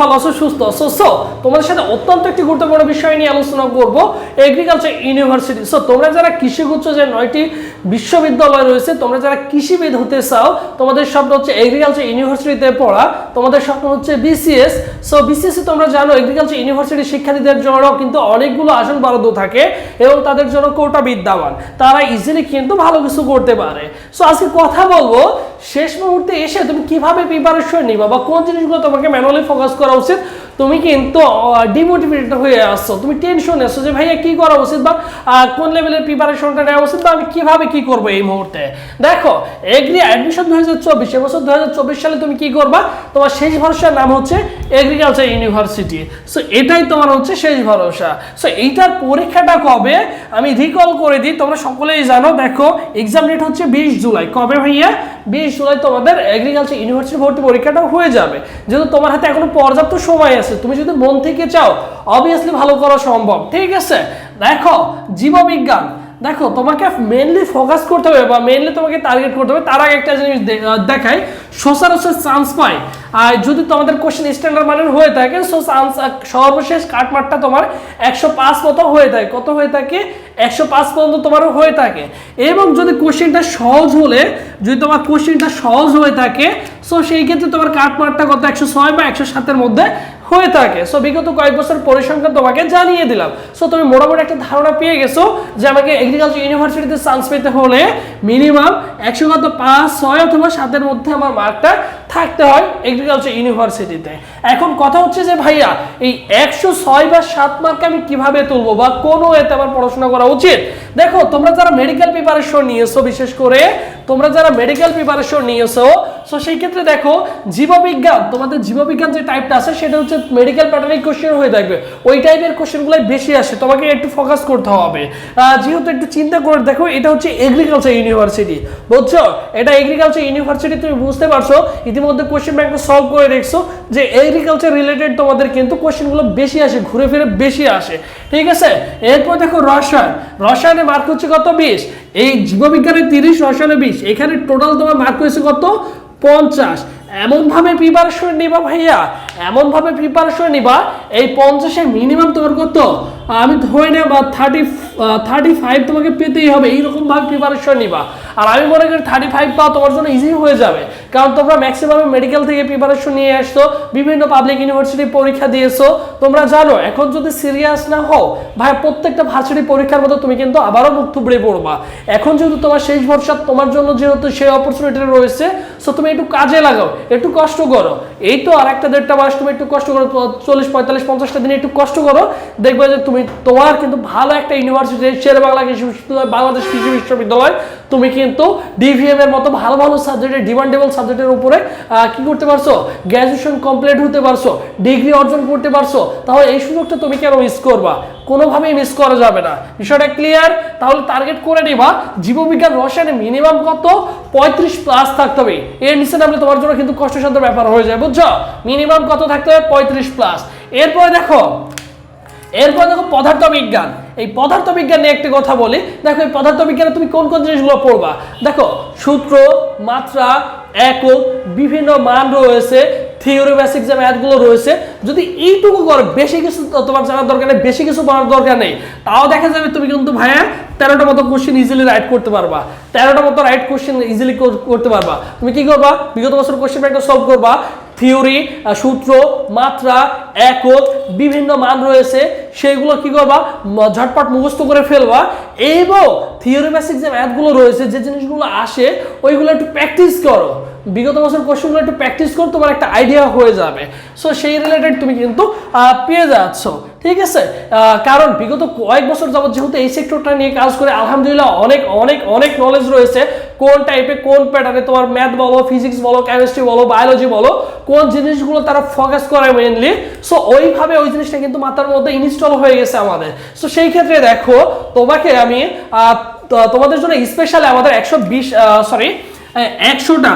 ভালো আছো, সুস্থ আছো। সো তোমাদের সাথে অত্যন্ত একটি গুরুত্বপূর্ণ বিষয় নিয়ে আলোচনা করব এগ্রিকালচার ইউনিভার্সিটি সো তোমরা যারা কৃষিগুচ্ছ যে নয়টি বিশ্ববিদ্যালয় রয়েছে, তোমরা যারা কৃষিবিদ হতে চাও, তোমাদের স্বপ্ন হচ্ছে এগ্রিকালচার ইউনিভার্সিটিতে পড়া, তোমাদের স্বপ্ন হচ্ছে বিসিএস সো বিসিএস তোমরা জানো এগ্রিকালচার ইউনিভার্সিটি শিক্ষার্থীদের জন্য কিন্তু অনেকগুলো আসন বরাদ্দ থাকে এবং তাদের জন্য কোটা বিদ্যমান। তারা ইজিলি কিন্তু ভালো কিছু করতে পারে। সো আজকে কথা বলব, শেষ মুহূর্তে এসে তুমি কীভাবে প্রিপারেশন নিবা বা কোন জিনিসগুলো তোমাকে ম্যানুয়ালি ফোকাস করা উচিত। তুমি কিন্তু ডিমোটিভেটেড হয়ে আসছো তুমি টেনশন আসছো যে, ভাইয়া, কি করা উচিত বা কোন লেভেলের প্রিপারেশনটা নেওয়া উচিত বা, আমি কীভাবে কি করব এই মুহূর্তে? দেখো, এগ্রি অ্যাডমিশন দু হাজার চব্বিশ, এবছর দু হাজার চব্বিশ সালে তুমি কি করবা? তোমার শেষ ভরসার নাম হচ্ছে এগ্রিকালচার ইউনিভার্সিটি সো এটাই তোমার হচ্ছে শেষ ভরসা। সো এইটার পরীক্ষাটা কবে? আমি রিকল করে দিই, তোমরা সকলেই জানো। দেখো এক্সাম ডেট হচ্ছে বিশ জুলাই। কবে ভাইয়া? বিশ জুলাই তোমাদের এগ্রিকালচার ইউনিভার্সিটি ভর্তি পরীক্ষাটা হয়ে যাবে। যেহেতু তোমার হাতে এখনও পর্যাপ্ত সময় আছে তুমি যদি মন থেকে চাও অবভিয়াসলি ভালো করা সম্ভব ঠিক আছে? দেখো জীববিজ্ঞান দেখো তোমাকে মেনলি ফোকাস করতে হবে বা মেনলি তোমাকে টার্গেট করতে হবে তার আগে একটা জিনিস দে- আহ, দেখাই সচরাচর চান্স পাই আর যদি তোমাদের কোশ্চেন স্ট্যান্ডার্ড মানের হয়ে থাকে সো চান্স সর্বশেষ কাটমারটা তোমার একশো পাঁচ মতো হয়ে থাকে। কত হয়ে থাকে? একশো পাঁচ পর্যন্ত তোমার হয়ে থাকে। এবং যদি কোশ্চেনটা সহজ হলে যদি তোমার কোশ্চেনটা সহজ হয়ে থাকে সো সেই ক্ষেত্রে তোমার কাটমারটা কত? একশো ছয় বা একশো সাতের মধ্যে হয়ে থাকে। সো বিগত কয়েক বছর পরিসংখ্যান তোমাকে জানিয়ে দিলাম। সো তুমি মোটামুটি একটা ধারণা পেয়ে গেছো যে আমাকে এগ্রিকালচার ইউনিভার্সিটিতে চান্স পেতে হলে মিনিমাম একশো কত পাঁচ, ছয় অথবা সাতের মধ্যে আমার মার্কটা থাকতে হয় এগ্রিকালচার ইউনিভার্সিটিতে এখন কথা হচ্ছে যে, ভাইয়া, এই একশো ছয় বা সাত মার্ক আমি কীভাবে তুলবো বা কোন এতে আমার পড়াশোনা করা উচিত? দেখো, তোমরা যারা মেডিকেল প্রিপারেশন নিয়েছো, বিশেষ করে তোমরা যারা মেডিকেল প্রিপারেশন নিয়েছো সো সেই ক্ষেত্রে দেখো, জীববিজ্ঞান, তোমাদের জীববিজ্ঞান যে টাইপটা আছে, সেটা হচ্ছে মেডিকেল প্যাটার্নিক কোশ্চেন হয়ে থাকবে। ওই টাইপের কোশ্চেনগুলো বেশি আসে, তোমাকে একটু ফোকাস করতে হবে। যেহেতু একটু চিন্তা করে দেখো, এটা হচ্ছে এগ্রিকালচার ইউনিভার্সিটি বুঝছ? এটা এগ্রিকালচার ইউনিভার্সিটি তুমি বুঝতে পারছ, ইতিমধ্যে কোশ্চেন ব্যাংকটা সলভ করে দেখছ যে এগ্রিকালচার রিলেটেড তোমাদের কিন্তু কোশ্চেনগুলো বেশি আসে, ঘুরে ফিরে বেশি আসে। ঠিক আছে? এরপর দেখো রসায়ন, রসায়নে মার্ক হচ্ছে কত? বিশ। এই জীববিজ্ঞানের তিরিশ, রসায়নে বিশ। এখানে টোটাল তোমার মার্ক হয়েছে কত? পঞ্চাশ। এমনভাবে প্রিপারেশন নিবা ভাইয়া এমনভাবে প্রিপারেশন নিবা, এই পঞ্চাশের মিনিমাম তোমার কত? আমি ধরে নেব থার্টি থার্টি ফাইভ তোমাকে পেতেই হবে এইরকমভাবে প্রিপারেশন নিবা। আর আমি মনে করি থার্টি ফাইভ পাওয়া তোমার জন্য ইজি হয়ে যাবে। কারণ তোমরা ম্যাক্সিমাম মেডিকেল থেকে প্রিপারেশন নিয়ে আসছো, বিভিন্ন পাবলিক ইউনিভার্সিটি পরীক্ষা দিয়েছ, তোমরা জানো, এখন যদি সিরিয়াস না হও ভাই প্রত্যেকটা ভার্সিটি পরীক্ষার মতো তুমি কিন্তু আবারও মুখ থুবড়ে পড়বা। এখন যেহেতু তোমার শেষ ভরসা তোমার জন্য যেহেতু সেই অপরচুনিটি রয়েছে সো তুমি একটু কাজে লাগাও। একটু কষ্ট করো। এই তো আর একটা দেড়টা মাস তুমি একটু কষ্ট করো চল্লিশ, পঁয়তাল্লিশ, পঞ্চাশটা দিনে একটু কষ্ট করো। দেখবে যে তুমি, তোমার কিন্তু ভালো একটা ইউনিভার্সিটি শের বাংলা কৃষি বিশ্ববিদ্যালয়, বাংলাদেশ কৃষি বিশ্ববিদ্যালয়, তুমি কিন্তু ডিভিএম এর মতো ভালো ভালো সাবজেক্টের ডিমান্ডেবল সাবজেক্টের উপরে কি করতে পারছ? গ্র্যাজুয়েশন কমপ্লিট হতে পারছ ডিগ্রি অর্জন করতে পারছ। তাহলে এই সুযোগটা তুমি কেন মিস করবা? কোনোভাবেই মিস করা যাবে না। বিষয়টা ক্লিয়ার তাহলে টার্গেট করে নিবা, জীববিজ্ঞান রসায়নে মিনিমাম কত? পঁয়ত্রিশ প্লাস থাকতে হবে। এর নিচে নামলে তোমার জন্য কিন্তু কষ্টসাধ্য ব্যাপার হয়ে যায়, বুঝছ? মিনিমাম কত থাকতে হবে? পঁয়ত্রিশ প্লাস এরপরে দেখো, এরপর দেখো পদার্থ বিজ্ঞান এই পদার্থ বিজ্ঞান নিয়ে একটি কথা বলি। দেখো, এই পদার্থ বিজ্ঞানে তুমি কোন কোন জিনিসগুলো পড়বা? দেখো, সূত্র, মাত্রা একক বিভিন্ন মান রয়েছে। থিওরি বেসিক যে ম্যাথগুলো রয়েছে, যদি এইটুকু করো, বেশি কিছু তোমার জানার দরকার নেই, বেশি কিছু পড়ার দরকার নেই। তাও দেখা যাবে তুমি কিন্তু ভাইয়া তেরোটা মতো কোশ্চেন ইজিলি রাইট করতে পারবা। তেরোটা মতো রাইট কোশ্চেন ইজিলি করতে পারবা। তুমি কি করবা? বিগত বছর কোশ্চেন ব্যাংকটা সলভ করবা। থিওরি সূত্র, মাত্রা একক বিভিন্ন মান রয়েছে। সেইগুলো কি করবা? ঝটপট মুখস্থ করে ফেলবা। এবং থিওরি যে ম্যাথগুলো রয়েছে, যে জিনিসগুলো আসে, ওইগুলো একটু প্র্যাকটিস করো। বিগত বছর কোশ্চেনগুলো একটু প্র্যাকটিস করো, তোমার একটা আইডিয়া হয়ে যাবে। সো সেই রিলেটেড তুমি কিন্তু পেয়ে যাচ্ছ। ঠিক আছে? কারণ বিগত কয়েক বছর যাবত যেহেতু এই সেক্টরটা নিয়ে কাজ করে, আলহামদুলিল্লাহ অনেক অনেক অনেক নলেজ রয়েছে। কোন টাইপে কোন প্যাটার্নে তোমার ম্যাথ বলো ফিজিক্স বলো কেমিস্ট্রি বলো বায়োলজি বলো, কোন জিনিসগুলো তারা ফোকাস করে মেনলি সো ওইভাবে ওই জিনিসটা কিন্তু মাথার মধ্যে ইনস্টল হয়ে গেছে আমাদের। সো সেই ক্ষেত্রে দেখো, তোমাকে আমি তোমাদের জন্য স্পেশালি আমাদের একশো বিশ সরি একশোটা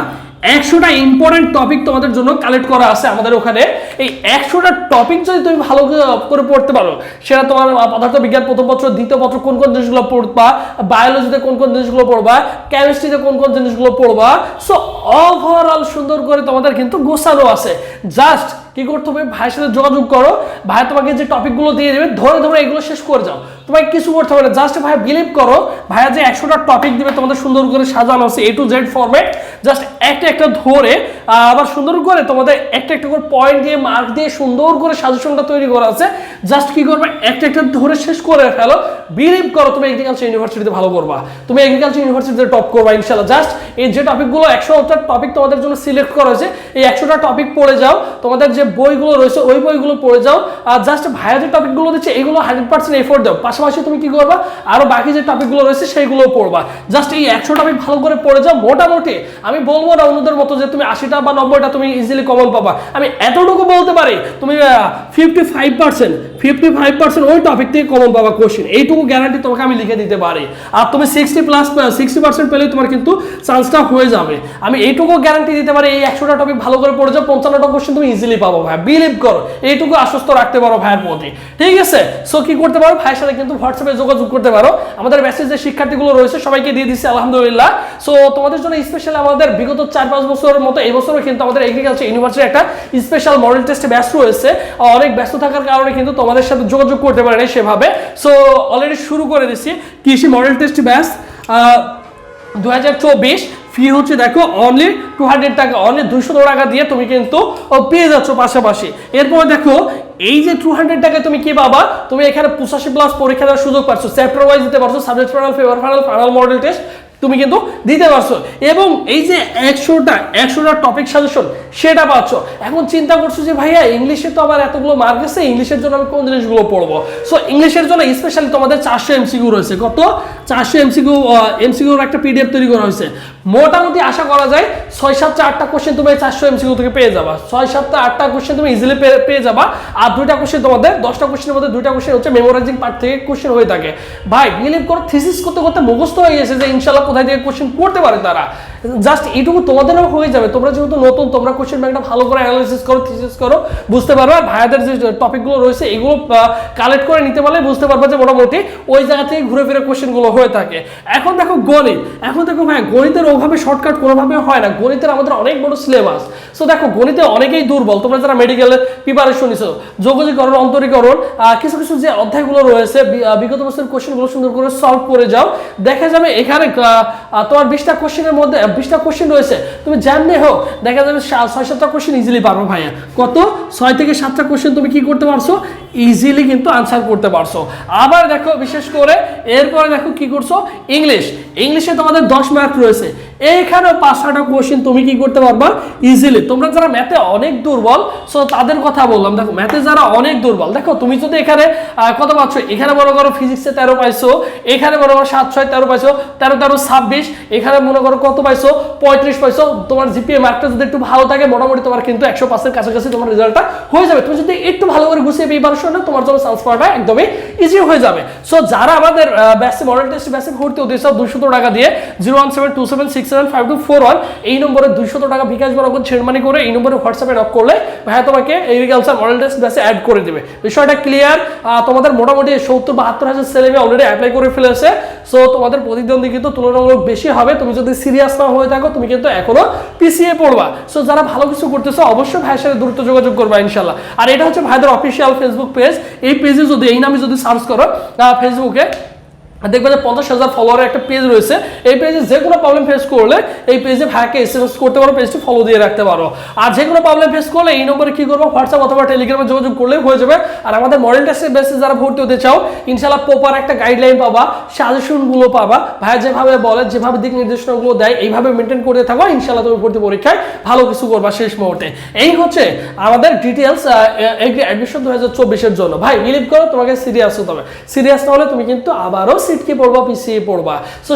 একশোটা ইম্পর্টেন্ট টপিক তোমাদের জন্য কালেক্ট করা আছে আমাদের ওখানে। এই একশোটা টপিক যদি তুমি ভালো করে পড়তে পারো, সেটা তোমার পদার্থ বিজ্ঞান প্রথম পত্র, দ্বিতীয় পত্র কোন কোন জিনিসগুলো পড়বা বায়োলজিতে কোন কোন জিনিসগুলো পড়বা কেমিস্ট্রিতে কোন কোন জিনিসগুলো পড়বা সো ওভারঅল সুন্দর করে তোমাদের কিন্তু গোছানো আছে। জাস্ট কি করতে হবে? ভাইয়ের সাথে যোগাযোগ করো। ভাই তোমাকে যে টপিকগুলো দিয়ে দেবে, ধরে ধরে এগুলো শেষ করে যাও। তোমাকে কিছু করতে হবে না। জাস্ট ভাই বিলিভ করো, ভাইয়া যে একশোটা টপিক দিবে তোমাদের সুন্দর করে সাজানো আছে A to Z format just একটা একটা ধরে আবার সুন্দর করে তোমাদের একটা একটা করে পয়েন্ট দিয়ে মার্ক দিয়ে সুন্দর করে সাজেশনটা তৈরি করা আছে। জাস্ট কি করবে? একটা একটা ধরে শেষ করে ফেলো। বিলিভ করো, তুমি এগ্রিকালচার ইউনিভার্সিটিতে ভালো করবা। তুমি এগ্রিকালচার ইউনিভার্সিটিতে টপ করবা ইনশাল্লাহ জাস্ট এই যে টপিকগুলো একশোটা টপিক তোমাদের জন্য সিলেক্ট করা হয়েছে, এই একশোটা টপিক পড়ে যাও। তোমাদের যে বইগুলো রয়েছে, ওই বইগুলো পড়ে যাও। আর জাস্ট ভাইয়া যে টপিকগুলো দিচ্ছে, এগুলো হান্ড্রেড পার্সেন্ট এফোর্ট দাও। পাশাপাশি তুমি কি করবা? আরও বাকি যে টপিকগুলো রয়েছে সেইগুলো পড়বা। জাস্ট এই একশো টপিক ভালো করে পড়ে যাও। মোটামুটি আমি বলব না অন্যদের মতো যে তুমি আশিটা বা নব্বইটা তুমি ইজিলি কমন পাবা। আমি এতটুকু বলতে পারি, তুমি fifty five percent fifty five percent ওই টপিক থেকে কমন পাবা কোশ্চেন এইটুকু গ্যারান্টি তোমাকে আমি লিখে দিতে পারি। আর তুমি সিক্সটি প্লাস সিক্সটি পার্সেন্ট পেলে তোমার কিন্তু চান্সটা হয়ে যাবে। আমি এইটুকু গ্যারান্টি দিতে পারি, এই একশোটা টপিক ভালো করে পড়ে যাও। পঞ্চান্নটা কোশ্চেন তুমি ইজিলি পাবো ভাই। বিলিভ করো, এইটুকু আশ্বস্ত রাখতে পারো ভাইয়ের প্রতি। ঠিক আছে? সো কি করতে পারো? ভাইয়ের সাথে কিন্তু হোয়াটসঅ্যাপে যোগাযোগ করতে পারো। আমাদের মেসেজ যে শিক্ষার্থীগুলো রয়েছে, সবাইকে দিয়ে দিচ্ছি আলহামদুলিল্লাহ। সো তোমাদের জন্য স্পেশাল আমাদের বিগত চার, পাঁচ বছরের মতো এই বছরও কিন্তু আমাদের এগ্রিকালচার ইউনিভার্সিটি একটা স্পেশাল মডেল টেস্টে ব্যস্ত রয়েছে। অনেক ব্যস্ত থাকার কারণে কিন্তু তোমাদের সাথে যোগাযোগ করতে পারে না সেভাবে। সো অলরেডি শুরু করে দিচ্ছি কৃষি মডেল টেস্ট ব্যাস দু হাজার চব্বিশ। ফি হচ্ছে দেখো অনলি টু হান্ড্রেড টাকা অনলি দুইশো টাকা দিয়ে তুমি কিন্তু পেয়ে যাচ্ছ পাশাপাশি। এরপর দেখো এই যে টু হান্ড্রেড টাকায় তুমি কি পাবা? তুমি এখানে পঁচাশি প্লাস পরীক্ষা দেওয়ার সুযোগ পাচ্ছ চ্যাপ্টার ওয়াইজ দিতে পারছ subject final favour final final model test তুমি কিন্তু দিতে পারছ। এবং এই যে একশোটা একশোটা টপিক সাজেশন সেটা পাচ্ছ। এখন চিন্তা করছ যে, ভাইয়া, ইংলিশে তো আমার এতগুলো মার্ক আছে, ইংলিশের জন্য আমি কোন জিনিসগুলো পড়ব? সো ইংলিশের জন্য স্পেশালি তোমাদের চারশো এমসিকিউ রয়েছে। কত? চারশো এমসিকিউ এমসিকিউর একটা পিডিএফ তৈরি করা হয়েছে। মোটামুটি আশা করা যায় ছয় সাতটা, আটটা কোশ্চেন তুমি চারশো এমসিকিউ থেকে পেয়ে যাবা। ছয় সাতটা, আটটা কোশ্চেন তুমি ইজিলি পেয়ে যাবা। আর দুইটা কোশ্চেন তোমাদের, দশটা কোশ্চেনের মধ্যে দুইটা কোশ্চেন হচ্ছে মেমোরাইজিং পার্ট থেকে কোশ্চেন হয়ে থাকে। ভাই বিলিভ করো থিসিস করতে করতে মুখস্থ হয়ে গেছে যে ইনশাল্লাহ কোথায় থেকে কোশ্চেন করতে পারে তারা। জাস্ট এইটুকু তোমাদেরও হয়ে যাবে। তোমরা যেহেতু নতুন, তোমরা কোশ্চেন ব্যাংকটা ভালো করে অ্যানালিসিস করো থিসিস করো, বুঝতে পারবে। ভাইয়াদের যে টপিকগুলো রয়েছে, এগুলো কালেক্ট করে নিতে পারলে বুঝতে পারবে যে মোটামুটি ওই জায়গা থেকে ঘুরে ফিরে কোশ্চেনগুলো হয়ে থাকে। এখন দেখো গণিত। এখন দেখো ভাই, গণিতের ওভাবে শর্টকাট কোনোভাবে হয় না। গণিতের আমাদের অনেক বড় সিলেবাস সো দেখো, গণিতে অনেকেই দুর্বল। তোমরা যারা মেডিকেলের প্রিপারেশন নিছো যোগাযোগকরণ অন্তরীকরণ কিছু কিছু যে অধ্যায়গুলো রয়েছে বিগত বছরের কোশ্চেনগুলো সুন্দর করে সলভ করে যাও। দেখা যাবে এখানে তোমার বিশটা কোশ্চেনের মধ্যে বিশটা কোশ্চেন রয়েছে। তুমি জানলে হোক, দেখা যাবে ছয়, সাতটা কোশ্চেন ইজিলি পারব ভাইয়া। কত? ছয় থেকে সাতটা কোশ্চেন তুমি কি করতে পারছ? ইজিলি কিন্তু আনসার করতে পারছ। আবার দেখো, বিশেষ করে এরপরে দেখো কি করছ? ইংলিশ ইংলিশে তোমাদের দশ মার্ক রয়েছে। এইখানেও পাঁচ ছটা কোশ্চেন তুমি কি করতে পারবা? ইজিলি তোমরা যারা ম্যাথে অনেক দুর্বল সো তাদের কথা বললাম। দেখো ম্যাথে যারা অনেক দুর্বল, দেখো, তুমি যদি এখানে কত পাচ্ছ? এখানে মনে করো ফিজিক্সে তেরো পাইছো, এখানে মনে করো সাত, ছয়, তেরো পাইছো, তেরো তেরো, ছাব্বিশ, এখানে মনে করো কত পাইছো? পঁয়ত্রিশ পাইছো। তোমার জিপিএ মার্কটা যদি একটু ভালো থাকে, মোটামুটি তোমার কিন্তু একশো পার্সেন্ট কাছাকাছি তোমার রেজাল্টটা হয়ে যাবে। তুমি যদি একটু ভালো করে গুছিয়ে প্রিপারেশন না তোমার জন্য চান্স পাওয়াটা একদমই ইজি হয়ে যাবে। সো যারা আমাদের ব্যাসে মডেল টেস্ট ব্যাসে ভর্তি হতে চাও, দুইশত টাকা দিয়ে zero one seven two seven six seven five two four one এই নম্বরে দুইশত টাকা বিকাশ বা নগদ ছেড়মানি করে এই নম্বরে হোয়াটসঅ্যাপে নক করলে ভাইয়া তোমাকে এগ্রিকালচার মডেল টেস্ট ব্যাসে অ্যাড করে দেবে। বিষয়টা ক্লিয়ার তোমাদের মোটামুটি সত্তর বাহাত্তর হাজার ছেলে অলরেডি অ্যাপ্লাই করে ফেলেছে। সো তোমাদের প্রতিদ্বন্দ্বী কিন্তু তুলনামূলক বেশি হবে। তুমি যদি সিরিয়াস না হয়ে থাকো, তুমি কিন্তু এখনও পিছিয়ে পড়বা। সো যারা ভালো কিছু করতেছো অবশ্যই ভাইয়ের সাথে দ্রুত যোগাযোগ করবা ইনশাল্লাহ আর এটা হচ্ছে ভাইদের অফিসিয়াল ফেসবুক পেজ এই পেজে যদি এই নামে যদি সার্চ করো ফেসবুকে দেখবে যে পঞ্চাশ হাজার ফলোয়ারের একটা পেজ রয়েছে। এই পেজে যে কোনো প্রবলেম ফেস করলে এই পেজে ভাইকে এস করতে পারো পেজটি ফলো দিয়ে রাখতে পারো। আর যে কোনো প্রবলেম ফেস করলে এই নম্বরে কি করব? হোয়াটসঅ্যাপ অথবা টেলিগ্রামে যোগাযোগ করলেই হয়ে যাবে। আর আমাদের মডেল টেস্টের বেসে যারা ভর্তি হতে চাও ইনশাল্লাহ প্রপার একটা গাইডলাইন পাবা সাজেশনগুলো পাবা। ভাইয়া যেভাবে বলে, যেভাবে দিক নির্দেশনাগুলো দেয়, এইভাবে মেনটেন করতে থাকো ইনশাল্লাহ তুমি ভর্তি পরীক্ষায় ভালো কিছু করবা শেষ মুহূর্তে। এই হচ্ছে আমাদের ডিটেলস অ্যাডমিশন দু হাজার চব্বিশের জন্য। ভাই বিলিভ করো, তোমাকে সিরিয়াস হতে হবে। সিরিয়াস না হলে তুমি কিন্তু আবারও সিটকে পড়বা পিছিয়ে পড়বা সো